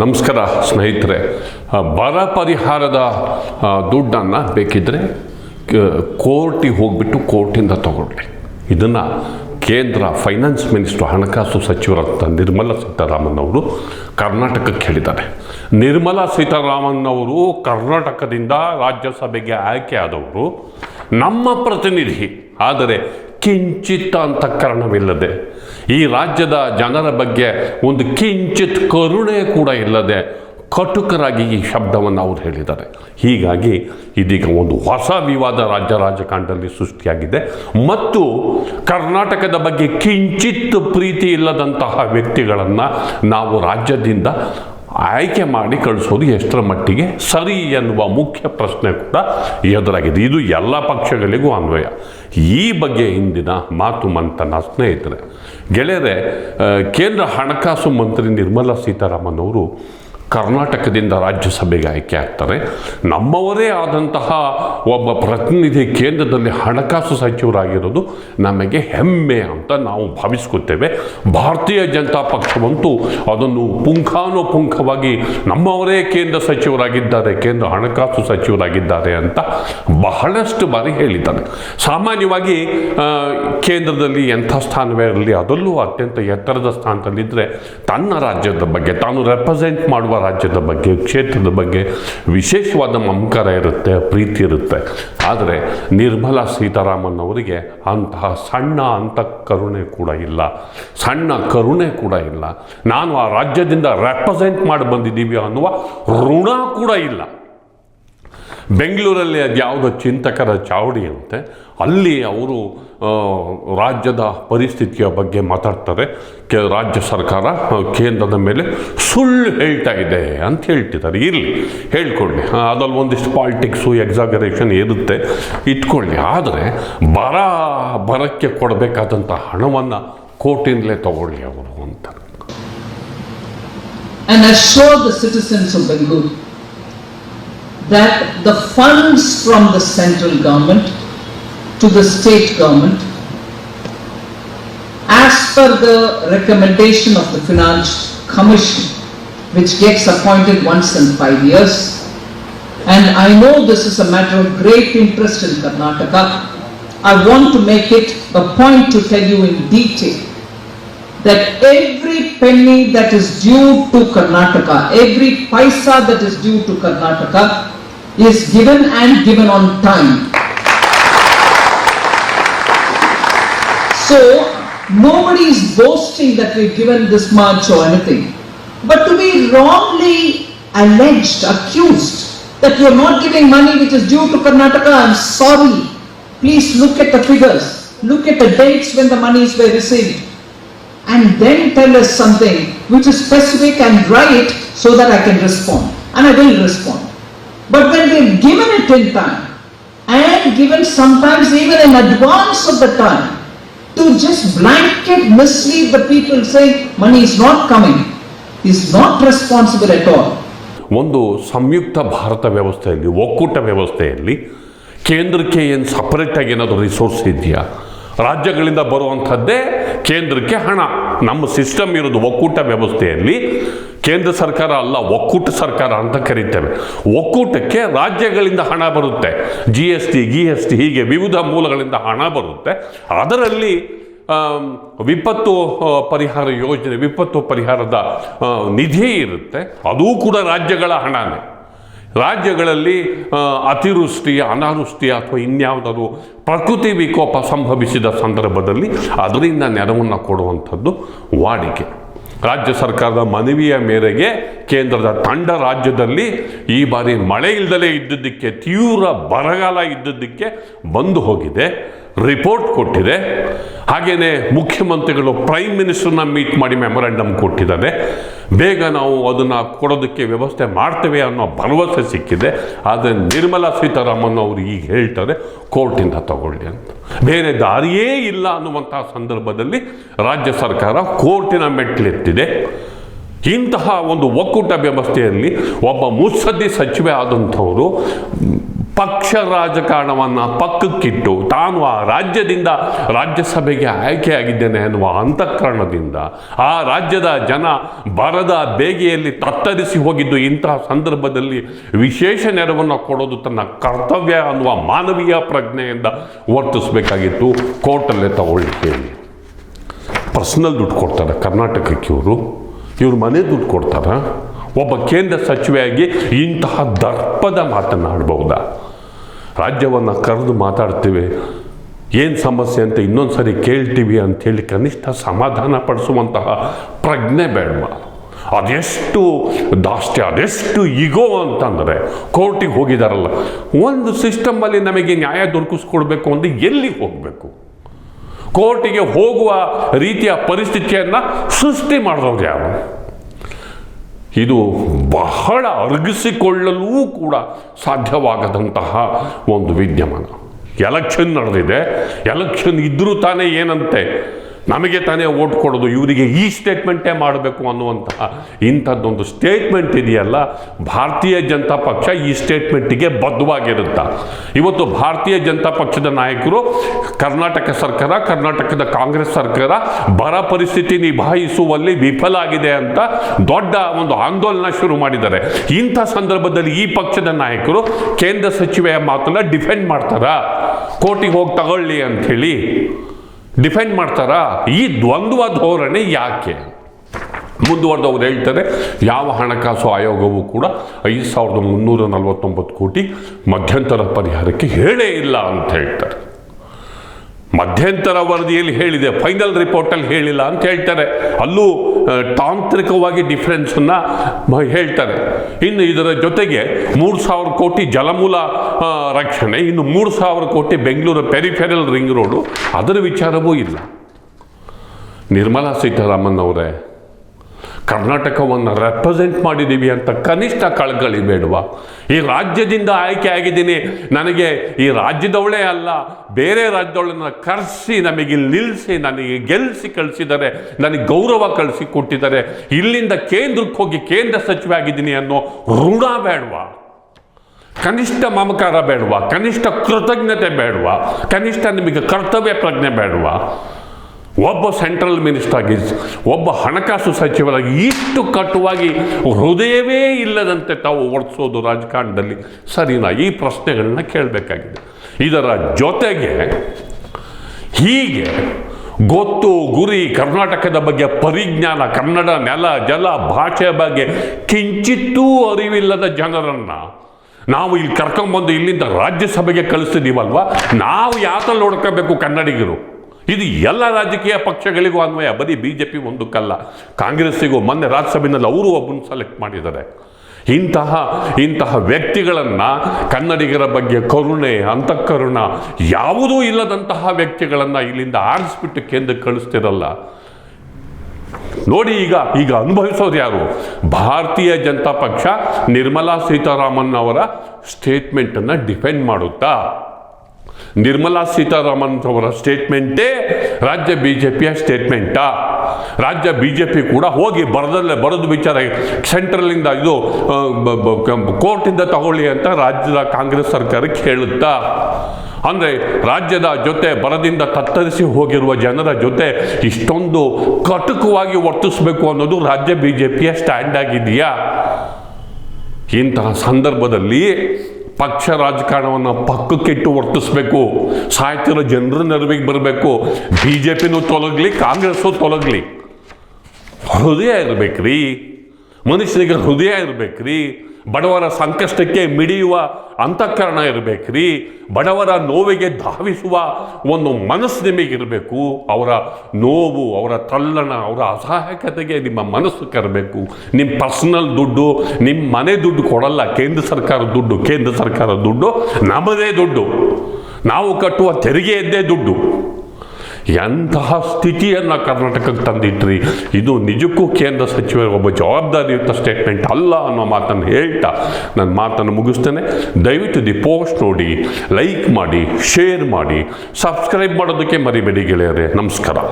ನಮಸ್ಕಾರ ಸ್ನೇಹಿತರೆ ಬರ ಪರಿಹಾರದ ದುಡ್ಡನ್ನು ಬೇಕಿದ್ದರೆ ಕೋರ್ಟಿಗೆ ಹೋಗ್ಬಿಟ್ಟು ಕೋರ್ಟಿಂದ ತಗೊಳ್ಳಿ. ಇದನ್ನು ಕೇಂದ್ರ ಫೈನಾನ್ಸ್ ಮಿನಿಸ್ಟರ್, ಹಣಕಾಸು ಸಚಿವರಂತ ನಿರ್ಮಲಾ ಸೀತಾರಾಮನ್ ಅವರು ಕರ್ನಾಟಕಕ್ಕೆ ಹೇಳಿದ್ದಾರೆ. ನಿರ್ಮಲಾ ಸೀತಾರಾಮನ್ ಅವರು ಕರ್ನಾಟಕದಿಂದ ರಾಜ್ಯಸಭೆಗೆ ಆಯ್ಕೆ ಆದವರು ನಮ್ಮ ಪ್ರತಿನಿಧಿ. ಆದರೆ ಕಿಂಚಿತ್ ಅಂತಃಕರಣವಿಲ್ಲದೆ ಈ ರಾಜ್ಯದ ಜನರ ಬಗ್ಗೆ ಒಂದು ಕಿಂಚಿತ್ ಕರುಣೆ ಕೂಡ ಇಲ್ಲದೆ ಕಟುಕರಾಗಿ ಈ ಶಬ್ದವನ್ನು ಅವರು ಹೇಳಿದ್ದಾರೆ. ಹೀಗಾಗಿ ಇದೀಗ ಒಂದು ಹೊಸ ವಿವಾದ ರಾಜ್ಯ ರಾಜಕಾಂಡದಲ್ಲಿ ಸೃಷ್ಟಿಯಾಗಿದೆ. ಮತ್ತು ಕರ್ನಾಟಕದ ಬಗ್ಗೆ ಕಿಂಚಿತ್ ಪ್ರೀತಿ ಇಲ್ಲದಂತಹ ವ್ಯಕ್ತಿಗಳನ್ನು ನಾವು ರಾಜ್ಯದಿಂದ ಆಯ್ಕೆ ಮಾಡಿ ಕಳಿಸೋದು ಎಷ್ಟರ ಮಟ್ಟಿಗೆ? ಸರಿ ಎನ್ನುವ ಮುಖ್ಯ ಪ್ರಶ್ನೆ ಕೂಡ ಎದುರಾಗಿದೆ. ಇದು ಎಲ್ಲ ಪಕ್ಷಗಳಿಗೂ ಅನ್ವಯ. ಈ ಬಗ್ಗೆ ಇಂದಿನ ಮಾತು ಮಂತನ ಸ್ನೇಹಿತರೆ. ಗೆಳೆಯರೆ ಕೇಂದ್ರ ಹಣಕಾಸು ಮಂತ್ರಿ ನಿರ್ಮಲಾ ಸೀತಾರಾಮನ್ ಅವರು ಕರ್ನಾಟಕದಿಂದ ರಾಜ್ಯಸಭೆಗೆ ಆಯ್ಕೆ ಆಗ್ತಾರೆ. ನಮ್ಮವರೇ ಆದಂತಹ ಒಬ್ಬ ಪ್ರತಿನಿಧಿ ಕೇಂದ್ರದಲ್ಲಿ ಹಣಕಾಸು ಸಚಿವರಾಗಿರೋದು ನಮಗೆ ಹೆಮ್ಮೆ ಅಂತ ನಾವು ಭಾವಿಸ್ಕೊತೇವೆ. ಭಾರತೀಯ ಜನತಾ ಪಕ್ಷವಂತೂ ಅದನ್ನು ಪುಂಖಾನುಪುಂಖವಾಗಿ ನಮ್ಮವರೇ ಕೇಂದ್ರ ಸಚಿವರಾಗಿದ್ದಾರೆ, ಕೇಂದ್ರ ಹಣಕಾಸು ಸಚಿವರಾಗಿದ್ದಾರೆ ಅಂತ ಬಹಳಷ್ಟು ಬಾರಿ ಹೇಳಿದ್ದಾರೆ. ಸಾಮಾನ್ಯವಾಗಿ ಕೇಂದ್ರದಲ್ಲಿ ಎಂಥ ಸ್ಥಾನವೇ ಇರಲಿ, ಅದರಲ್ಲೂ ಅತ್ಯಂತ ಎತ್ತರದ ಸ್ಥಾನದಲ್ಲಿದ್ದರೆ ತನ್ನ ರಾಜ್ಯದ ಬಗ್ಗೆ ತಾನು ರೆಪ್ರೆಸೆಂಟ್ ಮಾಡುವ ರಾಜ್ಯದ ಬಗ್ಗೆ, ಕ್ಷೇತ್ರದ ಬಗ್ಗೆ ವಿಶೇಷವಾದ ಮಮಕಾರ ಇರುತ್ತೆ, ಪ್ರೀತಿ ಇರುತ್ತೆ. ಆದರೆ ನಿರ್ಮಲಾ ಸೀತಾರಾಮನ್ ಅವರಿಗೆ ಅಂತಹ ಸಣ್ಣ ಅಂತ ಕರುಣೆ ಕೂಡ ಇಲ್ಲ. ಸಣ್ಣ ಕರುಣೆ ಕೂಡ ಇಲ್ಲ. ನಾನು ಆ ರಾಜ್ಯದಿಂದ ರೆಪ್ರೆಸೆಂಟ್ ಮಾಡಿ ಬಂದಿದ್ದೀವಿ ಅನ್ನುವ ಋಣ ಕೂಡ ಇಲ್ಲ. ಬೆಂಗಳೂರಲ್ಲಿ ಅದು ಯಾವುದೋ ಚಿಂತಕರ ಚಾವಡಿ ಅಂತೆ. ಅಲ್ಲಿ ಅವರು ರಾಜ್ಯದ ಪರಿಸ್ಥಿತಿಯ ಬಗ್ಗೆ ಮಾತಾಡ್ತಾರೆ. ಕೆ, ರಾಜ್ಯ ಸರ್ಕಾರ ಕೇಂದ್ರದ ಮೇಲೆ ಸುಳ್ಳು ಹೇಳ್ತಾ ಇದೆ ಅಂತ ಹೇಳ್ತಿದ್ದಾರೆ. ಇರಲಿ, ಹೇಳ್ಕೊಳ್ಳಿ. ಅದರಲ್ಲಿ ಒಂದಿಷ್ಟು ಪಾಲಿಟಿಕ್ಸು ಎಕ್ಸಾಗರೇಷನ್ ಇರುತ್ತೆ. ಇಟ್ಕೊಳ್ಳಿ. ಆದರೆ ಬರ, ಬರಕ್ಕೆ ಕೊಡಬೇಕಾದಂಥ ಹಣವನ್ನು ಕೋರ್ಟಿಂದಲೇ ತಗೊಳ್ಳಿ ಅವರು ಅಂತಾರೆ that the funds from the central government to the state government, as per the recommendation of the Finance Commission, which gets appointed once in five years, and I know this is a matter of great interest in Karnataka, I want to make it a point to tell you in detail that every penny that is due to Karnataka, every paisa that is due to Karnataka is given and given on time. So, nobody is boasting that we've given this much or anything. But to be wrongly alleged, accused, that you're not giving money which is due to Karnataka, I'm sorry. Please look at the figures, look at the dates when the monies were received and then tell us something which is specific and right so that I can respond. And I will respond. But when we've given it in time and given sometimes even in advance of the time to just blanket mislead the people saying money is not coming is not responsible at all. ಒಂದು ಸಂಯುಕ್ತ ಭಾರತ ವ್ಯವಸ್ಥೆಯಲ್ಲಿ ಒಕ್ಕೂಟ ವ್ಯವಸ್ಥೆಯಲ್ಲಿ ಕೇಂದ್ರಕ್ಕೆ ಏನು ಸಪರೇಟಾಗಿ ಏನಾದರೂ resource ಇದೆಯಾ ರಾಜ್ಯಗಳಿಂದ ಬರುವಂಥದ್ದೇ ಕೇಂದ್ರಕ್ಕೆ ಹಣ. ನಮ್ಮ ಸಿಸ್ಟಮ್ ಇರೋದು ಒಕ್ಕೂಟ ವ್ಯವಸ್ಥೆಯಲ್ಲಿ. ಕೇಂದ್ರ ಸರ್ಕಾರ ಅಲ್ಲ, ಒಕ್ಕೂಟ ಸರ್ಕಾರ ಅಂತ ಕರೀತೇವೆ. ಒಕ್ಕೂಟಕ್ಕೆ ರಾಜ್ಯಗಳಿಂದ ಹಣ ಬರುತ್ತೆ. ಜಿ ಎಸ್ ಟಿ ಗಿ ಎಸ್ ಟಿ ಹೀಗೆ ವಿವಿಧ ಮೂಲಗಳಿಂದ ಹಣ ಬರುತ್ತೆ. ಅದರಲ್ಲಿ ವಿಪತ್ತು ಪರಿಹಾರ ಯೋಜನೆ, ವಿಪತ್ತು ಪರಿಹಾರದ ನಿಧಿ ಇರುತ್ತೆ. ಅದೂ ಕೂಡ ರಾಜ್ಯಗಳ ಹಣನೇ. ರಾಜ್ಯಗಳಲ್ಲಿ ಅತಿವೃಷ್ಟಿ ಅನಾವೃಷ್ಟಿ ಅಥವಾ ಇನ್ಯಾವುದಾದ್ರು ಪ್ರಕೃತಿ ವಿಕೋಪ ಸಂಭವಿಸಿದ ಸಂದರ್ಭದಲ್ಲಿ ಅದರಿಂದ ನೆರವನ್ನು ಕೊಡುವಂಥದ್ದು ವಾಡಿಕೆ. ರಾಜ್ಯ ಸರ್ಕಾರದ ಮನವಿಯ ಮೇರೆಗೆ ಕೇಂದ್ರದ ತಂಡ ರಾಜ್ಯದಲ್ಲಿ ಈ ಬಾರಿ ಮಳೆ ಇಲ್ಲದಲೇ ಇದ್ದದ್ದಕ್ಕೆ, ತೀವ್ರ ಬರಗಾಲ ಇದ್ದದ್ದಕ್ಕೆ ಬಂದು ಹೋಗಿದೆ. ರಿಪೋರ್ಟ್ ಕೊಟ್ಟಿದೆ. ಹಾಗೆಯೇ ಮುಖ್ಯಮಂತ್ರಿಗಳು ಪ್ರೈಮ್ ಮಿನಿಸ್ಟರ್ನ ಮೀಟ್ ಮಾಡಿ ಮೆಮೊರಾಂಡಮ್ ಕೊಟ್ಟಿದ್ದಾರೆ. ಬೇಗ ನಾವು ಅದನ್ನು ಕೊಡೋದಕ್ಕೆ ವ್ಯವಸ್ಥೆ ಮಾಡ್ತೇವೆ ಅನ್ನೋ ಭರವಸೆ ಸಿಕ್ಕಿದೆ. ಆದರೆ ನಿರ್ಮಲಾ ಸೀತಾರಾಮನ್ ಅವರು ಈಗ ಹೇಳ್ತಾರೆ, ಕೋರ್ಟಿಂದ ತಗೊಳ್ಳಿ ಅಂತ. ಬೇರೆ ದಾರಿಯೇ ಇಲ್ಲ ಅನ್ನುವಂತಹ ಸಂದರ್ಭದಲ್ಲಿ ರಾಜ್ಯ ಸರ್ಕಾರ ಕೋರ್ಟಿನ ಮೆಟ್ಲೆತ್ತಿದೆ ಇಂತಹ ಒಂದು ಒಕ್ಕೂಟ ವ್ಯವಸ್ಥೆಯಲ್ಲಿ ಒಬ್ಬ ಮುತ್ಸದ್ದಿ ಸಚಿವೆ ಆದಂಥವರು ಪಕ್ಷ ರಾಜಕಾರಣವನ್ನು ಪಕ್ಕಕ್ಕಿಟ್ಟು ತಾನು ಆ ರಾಜ್ಯದಿಂದ ರಾಜ್ಯಸಭೆಗೆ ಆಯ್ಕೆಯಾಗಿದ್ದೇನೆ ಅನ್ನುವ ಅಂತಃಕರಣದಿಂದ ಆ ರಾಜ್ಯದ ಜನ ಬರದ ಬೇಗೆಯಲ್ಲಿ ತತ್ತರಿಸಿ ಹೋಗಿದ್ದು ಇಂತಹ ಸಂದರ್ಭದಲ್ಲಿ ವಿಶೇಷ ನೆರವನ್ನು ಕೊಡೋದು ತನ್ನ ಕರ್ತವ್ಯ ಅನ್ನುವ ಮಾನವೀಯ ಪ್ರಜ್ಞೆಯಿಂದ ವರ್ತಿಸಬೇಕಾಗಿತ್ತು. ಕೋರ್ಟಲ್ಲೇ ತಗೊಳ್ಳಿ ಪರ್ಸ್ನಲ್ ಪರ್ಸನಲ್ ದುಡ್ಡು ಕೊಡ್ತಾರೆ ಕರ್ನಾಟಕಕ್ಕೆ ಇವರು. ಇವ್ರ ಮನೆ ದುಡ್ಡು ಕೊಡ್ತಾರ. ಒಬ್ಬ ಕೇಂದ್ರ ಸಚಿವೆಯಾಗಿ ಇಂತಹ ದರ್ಪದ ಮಾತನಾಡಬಹುದಾ? ರಾಜ್ಯವನ್ನು ಕರೆದು ಮಾತಾಡ್ತೀವಿ. ಏನು ಸಮಸ್ಯೆ ಅಂತ ಇನ್ನೊಂದು ಸರಿ ಕೇಳ್ತೀವಿ ಅಂಥೇಳಿ ಕನಿಷ್ಠ ಸಮಾಧಾನ ಪಡಿಸುವಂತಹ ಪ್ರಜ್ಞೆ ಬೇಡವಾ? ಅದೆಷ್ಟು ದಾಷ್ಟ್ಯ ಅದೆಷ್ಟು ಈಗೋ ಅಂತಂದರೆ ಕೋರ್ಟಿಗೆ ಹೋಗಿದಾರಲ್ಲ, ಒಂದು ಸಿಸ್ಟಮಲ್ಲಿ ನಮಗೆ ನ್ಯಾಯ ದೊರಕಿಸ್ಕೊಡ್ಬೇಕು ಅಂದರೆ ಎಲ್ಲಿಗೆ ಹೋಗಬೇಕು? ಕೋರ್ಟಿಗೆ ಹೋಗುವ ರೀತಿಯ ಪರಿಸ್ಥಿತಿಯನ್ನು ಸೃಷ್ಟಿ ಮಾಡಿದವ್ರು ಯಾರು? ಇದು ಬಹಳ ಅರಗಿಸಿಕೊಳ್ಳಲೂ ಕೂಡ ಸಾಧ್ಯವಾಗದಂತಹ ಒಂದು ವಿದ್ಯಮಾನ. ಎಲೆಕ್ಷನ್ ನಡೆದಿದೆ. ಎಲೆಕ್ಷನ್ ಇದ್ದರೂ ತಾನೇ ಏನಂತೆ? ನಮಗೆ ತಾನೇ ಓಟ್ ಕೊಡೋದು, ಇವರಿಗೆ ಈ ಸ್ಟೇಟ್ಮೆಂಟೇ ಮಾಡಬೇಕು ಅನ್ನುವಂತಹ ಇಂಥದ್ದೊಂದು ಸ್ಟೇಟ್ಮೆಂಟ್ ಇದೆಯಲ್ಲ, ಭಾರತೀಯ ಜನತಾ ಪಕ್ಷ ಈ ಸ್ಟೇಟ್ಮೆಂಟಿಗೆ ಬದ್ಧವಾಗಿರುತ್ತ. ಇವತ್ತು ಭಾರತೀಯ ಜನತಾ ಪಕ್ಷದ ನಾಯಕರು, ಕರ್ನಾಟಕ ಸರ್ಕಾರ, ಕರ್ನಾಟಕದ ಕಾಂಗ್ರೆಸ್ ಸರ್ಕಾರ ಬರ ಪರಿಸ್ಥಿತಿ ನಿಭಾಯಿಸುವಲ್ಲಿ ವಿಫಲ ಆಗಿದೆ ಅಂತ ದೊಡ್ಡ ಒಂದು ಆಂದೋಲನ ಶುರು ಮಾಡಿದ್ದಾರೆ. ಇಂಥ ಸಂದರ್ಭದಲ್ಲಿ ಈ ಪಕ್ಷದ ನಾಯಕರು ಕೇಂದ್ರ ಸಚಿವೆಯ ಮಾತನ್ನ ಡಿಫೆಂಡ್ ಮಾಡ್ತಾರ? ಕೋರ್ಟಿಗೆ ಹೋಗಿ ತಗೊಳ್ಳಿ ಅಂಥೇಳಿ. ಡಿಫೆಂಡ್ ಮಾಡ್ತಾರಾ? ಈ ದ್ವಂದ್ವ ಧೋರಣೆ ಯಾಕೆ? ಮುಂದುವರೆದವ್ರು ಹೇಳ್ತಾರೆ, ಯಾವ ಹಣಕಾಸು ಆಯೋಗವೂ ಕೂಡ ಐದು ಸಾವಿರದ ಮುನ್ನೂರ ನಲವತ್ತೊಂಬತ್ತು ಕೋಟಿ ಮಧ್ಯಂತರ ಪರಿಹಾರಕ್ಕೆ ಹೇಳೇ ಇಲ್ಲ ಅಂತ ಹೇಳ್ತಾರೆ. ಮಧ್ಯಂತರ ವರದಿಯಲ್ಲಿ ಹೇಳಿದೆ ಫೈನಲ್ ರಿಪೋರ್ಟಲ್ಲಿ ಹೇಳಿಲ್ಲ ಅಂತ ಹೇಳ್ತಾರೆ. ಅಲ್ಲೂ ತಾಂತ್ರಿಕವಾಗಿ ಡಿಫ್ರೆನ್ಸನ್ನು ಹೇಳ್ತಾರೆ. ಇನ್ನು ಇದರ ಜೊತೆಗೆ ಮೂರು ಸಾವಿರ ಕೋಟಿ ಜಲಮೂಲ ರಕ್ಷಣೆ, ಇನ್ನು ಮೂರು ಸಾವಿರ ಕೋಟಿ ಬೆಂಗಳೂರು ಪೆರಿಫೆರಲ್ ರಿಂಗ್ ರೋಡು ಅದರ ವಿಚಾರವೂ ಇಲ್ಲ. ನಿರ್ಮಲಾ ಸೀತಾರಾಮನ್ ಅವರೇ ಕರ್ನಾಟಕವನ್ನು ರೆಪ್ರೆಸೆಂಟ್ ಮಾಡಿದ್ದೀವಿ ಅಂತ ಕನಿಷ್ಠ ಕಳ್ಕಳಿ ಬೇಡವಾ. ಈ ರಾಜ್ಯದಿಂದ ಆಯ್ಕೆ ಆಗಿದ್ದೀನಿ. ನನಗೆ ಈ ರಾಜ್ಯದವಳೇ ಅಲ್ಲ, ಬೇರೆ ರಾಜ್ಯದವಳನ್ನ ಕರೆಸಿ, ನಮಗೆ ನಿಲ್ಲಿಸಿ ನನಗೆ ಗೆಲ್ಲಿಸಿ ಕಳಿಸಿದ್ದಾರೆ, ನನಗೆ ಗೌರವ ಕಳಿಸಿ ಕೊಟ್ಟಿದ್ದಾರೆ. ಇಲ್ಲಿಂದ ಕೇಂದ್ರಕ್ಕೆ ಹೋಗಿ ಕೇಂದ್ರ ಸಚಿವ ಆಗಿದ್ದೀನಿ ಅನ್ನೋ ಋಣ ಬೇಡುವ. ಕನಿಷ್ಠ ಮಮಕಾರ ಬೇಡುವ, ಕನಿಷ್ಠ ಕೃತಜ್ಞತೆ ಬೇಡುವ, ಕನಿಷ್ಠ ನಿಮಗೆ ಕರ್ತವ್ಯ ಪ್ರಜ್ಞೆ ಬೇಡವಾ. ಒಬ್ಬ ಸೆಂಟ್ರಲ್ ಮಿನಿಸ್ಟರ್ ಒಬ್ಬ ಹಣಕಾಸು ಸಚಿವರಾಗಿ ಇಷ್ಟು ಕಟುವಾಗಿ ಹೃದಯವೇ ಇಲ್ಲದಂತೆ ತಾವು ಓಡಿಸೋದು ರಾಜಕಾರಣದಲ್ಲಿ. ಸರಿನಾ ಈ ಪ್ರಶ್ನೆಗಳನ್ನ ಕೇಳಬೇಕಾಗಿದೆ. ಇದರ ಜೊತೆಗೆ ಹೀಗೆ ಗೊತ್ತು ಗುರಿ ಕರ್ನಾಟಕದ ಬಗ್ಗೆ ಪರಿಜ್ಞಾನ, ಕನ್ನಡ ನೆಲ, ಜಲ ಭಾಷೆ ಬಗ್ಗೆ ಕಿಂಚಿತ್ತೂ ಅರಿವಿಲ್ಲದ ಜನರನ್ನು ನಾವು ಇಲ್ಲಿ ಕರ್ಕೊಂಬಂದು ಇಲ್ಲಿಂದ ರಾಜ್ಯಸಭೆಗೆ ಕಳಿಸ್ತಿದ್ದೀವಲ್ವ ನಾವು ಯಾತಲ್ಲಿ ನೋಡ್ಕೋಬೇಕು ಕನ್ನಡಿಗರು? ಇದು ಎಲ್ಲ ರಾಜಕೀಯ ಪಕ್ಷಗಳಿಗೂ ಅನ್ವಯ. ಬರೀ ಬಿ ಜೆ ಪಿ ಒಂದಕ್ಕಲ್ಲ ಕಾಂಗ್ರೆಸ್ಸಿಗೂ ಮೊನ್ನೆ ರಾಜ್ಯಸಭೆಯಲ್ಲಿ ಅವರು ಒಬ್ಬನ್ನು ಸೆಲೆಕ್ಟ್ ಮಾಡಿದ್ದಾರೆ. ಇಂತಹ ಇಂತಹ ವ್ಯಕ್ತಿಗಳನ್ನು ಕನ್ನಡಿಗರ ಬಗ್ಗೆ ಕರುಣೆ, ಅಂತಃಕರುಣ ಯಾವುದೂ ಇಲ್ಲದಂತಹ ವ್ಯಕ್ತಿಗಳನ್ನು ಇಲ್ಲಿಂದ ಆರಿಸ್ಬಿಟ್ಟು ಕೇಂದ್ರಕ್ಕೆ ಕಳಿಸ್ತಿರಲ್ಲ. ನೋಡಿ ಈಗ ಈಗ ಅನುಭವಿಸೋದು ಯಾರು? ಭಾರತೀಯ ಜನತಾ ಪಕ್ಷ ನಿರ್ಮಲಾ ಸೀತಾರಾಮನ್ ಅವರ ಸ್ಟೇಟ್ಮೆಂಟನ್ನು ಡಿಫೆಂಡ್ ಮಾಡುತ್ತಾ? ನಿರ್ಮಲಾ ಸೀತಾರಾಮನ್ ಅವರ ಸ್ಟೇಟ್ಮೆಂಟೇ ರಾಜ್ಯ ಬಿ ಜೆ ಪಿಯ ಸ್ಟೇಟ್ಮೆಂಟಾ ರಾಜ್ಯ ಬಿ ಜೆ ಪಿ ಕೂಡ ಹೋಗಿ ಬರದಲ್ಲೇ, ಬರೋದು ವಿಚಾರ ಸೆಂಟ್ರಲಿಂದ ಇದು ಕೋರ್ಟಿಂದ ತಗೊಳ್ಳಿ ಅಂತ ರಾಜ್ಯದ ಕಾಂಗ್ರೆಸ್ ಸರ್ಕಾರಕ್ಕೆ ಹೇಳುತ್ತಾ. ಅಂದರೆ ರಾಜ್ಯದ ಜೊತೆ ಬರದಿಂದ ತತ್ತರಿಸಿ ಹೋಗಿರುವ ಜನರ ಜೊತೆ ಇಷ್ಟೊಂದು ಕಟುಕವಾಗಿ ವರ್ತಿಸಬೇಕು ಅನ್ನೋದು ರಾಜ್ಯ ಬಿ ಜೆ ಪಿಯ ಸ್ಟ್ಯಾಂಡ್ ಆಗಿದೆಯಾ? ಇಂತಹ ಸಂದರ್ಭದಲ್ಲಿ ಪಕ್ಷ ರಾಜಕಾರಣವನ್ನು ಪಕ್ಕಕ್ಕಿಟ್ಟು ವರ್ತಿಸ್ಬೇಕು. ಸಾಹಿತ್ಯದ ಜನರ ನೆರವಿಗೆ ಬರಬೇಕು. ಬಿ ಜೆ ಪಿನೂ ತೊಲಗಲಿ, ಕಾಂಗ್ರೆಸ್ಸು ತೊಲಗಲಿ. ಹೃದಯ ಇರಬೇಕ್ರಿ. ಮನುಷ್ಯನಿಗೆ ಹೃದಯ ಇರಬೇಕ್ರಿ. ಬಡವರ ಸಂಕಷ್ಟಕ್ಕೆ ಮಿಡಿಯುವ ಅಂತಃಕರಣ ಇರಬೇಕ್ರಿ. ಬಡವರ ನೋವಿಗೆ ಧಾವಿಸುವ ಒಂದು ಮನಸ್ಸು ನಿಮಗಿರಬೇಕು ಅವರ ನೋವು, ಅವರ ತಲ್ಲಣ, ಅವರ ಅಸಹಾಯಕತೆಗೆ ನಿಮ್ಮ ಮನಸ್ಸು ಕರಬೇಕು. ನಿಮ್ಮ ಪರ್ಸನಲ್ ದುಡ್ಡು, ನಿಮ್ಮ ಮನೆ ದುಡ್ಡು ಕೊಡಲ್ಲ. ಕೇಂದ್ರ ಸರ್ಕಾರದ ದುಡ್ಡು, ಕೇಂದ್ರ ಸರ್ಕಾರದ ದುಡ್ಡು, ನಮ್ಮದೇ ದುಡ್ಡು. ನಾವು ಕಟ್ಟುವ ತೆರಿಗೆಯದ್ದೇ ದುಡ್ಡು. ಎಂತಹ ಸ್ಥಿತಿಯನ್ನು ಕರ್ನಾಟಕಕ್ಕೆ ತಂದಿಟ್ರಿ? ಇದು ನಿಜಕ್ಕೂ ಕೇಂದ್ರ ಸಚಿವರ ಒಬ್ಬ ಜವಾಬ್ದಾರಿಯುತ ಸ್ಟೇಟ್ಮೆಂಟ್ ಅಲ್ಲ ಅನ್ನೋ ಮಾತನ್ನು ಹೇಳ್ತಾ ನನ್ನ ಮಾತನ್ನು ಮುಗಿಸ್ತೇನೆ. ದಯವಿಟ್ಟು ದಿ ಪೋಸ್ಟ್ ನೋಡಿ, ಲೈಕ್ ಮಾಡಿ, ಶೇರ್ ಮಾಡಿ, ಸಬ್ಸ್ಕ್ರೈಬ್ ಮಾಡೋದಕ್ಕೆ ಮರಿಬೇಡಿ ಗೆಳೆಯರೆ. ನಮಸ್ಕಾರ.